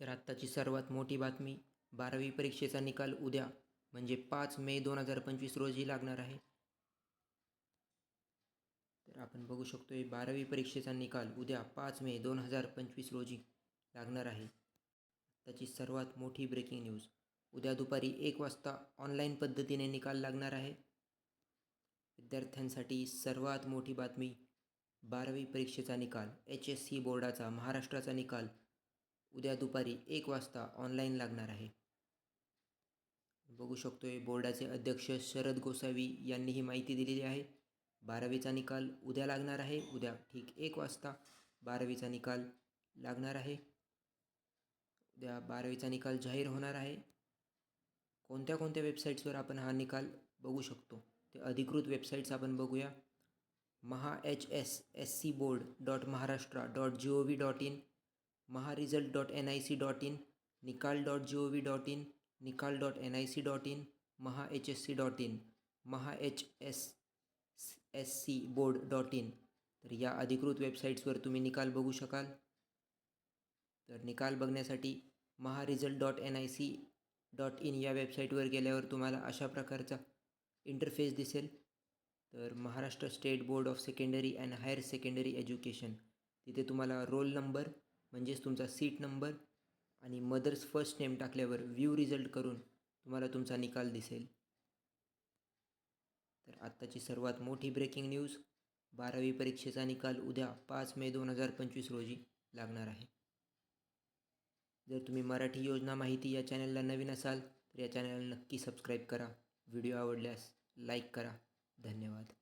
तर आत्ताची सर्वात मोठी बातमी बारावी परीक्षेचा निकाल उद्या म्हणजे पाच मे दोन हजार पंचवीस रोजी लागणार आहे. तर आपण बघू शकतो आहे बारावी परीक्षेचा निकाल उद्या पाच मे दोन हजार पंचवीस रोजी लागणार आहे. आत्ताची सर्वात मोठी ब्रेकिंग न्यूज उद्या दुपारी एक वाजता ऑनलाईन पद्धतीने निकाल लागणार आहे. विद्यार्थ्यांसाठी सर्वात मोठी बातमी बारावी परीक्षेचा निकाल एच एस सी बोर्डाचा महाराष्ट्राचा निकाल उद्या दुपारी एक वाजता ऑनलाईन लागणार आहे. बघू शकतोय बोर्डाचे अध्यक्ष शरद गोसावी यांनी ही माहिती दिलेली आहे. बारावीचा निकाल उद्या लागणार आहे. उद्या ठीक एक वाजता बारावीचा निकाल लागणार आहे. उद्या बारावीचा निकाल जाहीर होणार आहे. कोणत्या कोणत्या वेबसाईट्सवर आपण हा निकाल बघू शकतो? ते अधिकृत वेबसाईट्स आपण बघूया. Maha H S S C board dot Maharashtra dot G O V dot in Maha result dot N I C dot in निकाल dot G O V dot in निकाल dot N I C dot in Maha H S C dot in Maha H S S C board dot in तर या अधिकृत वेबसाईट्सवर तुम्ही निकाल बघू शकाल. तर निकाल बघण्यासाठी Maha result dot N I C dot in या वेबसाईटवर गेल्यावर तुम्हाला अशा प्रकारचा इंटरफेस दिसेल. तर Maharashtra state board of secondary and higher secondary education तिथे तुम्हाला रोल नंबर म्हणजेच तुमचा सीट नंबर आणि मदर्स फर्स्ट नेम टाकल्यावर व्ह्यू रिझल्ट करून तुम्हाला तुमचा निकाल दिसेल. तर आत्ताची सर्वात मोठी ब्रेकिंग न्यूज बारावी परीक्षेचा निकाल उद्या पाच मे दोन हजार पंचवीस रोजी लागणार आहे. जर तुम्ही मराठी योजना माहिती या चॅनलला नवीन असाल तर या चॅनलला नक्की सबस्क्राईब करा. व्हिडिओ आवडल्यास लाईक करा. धन्यवाद.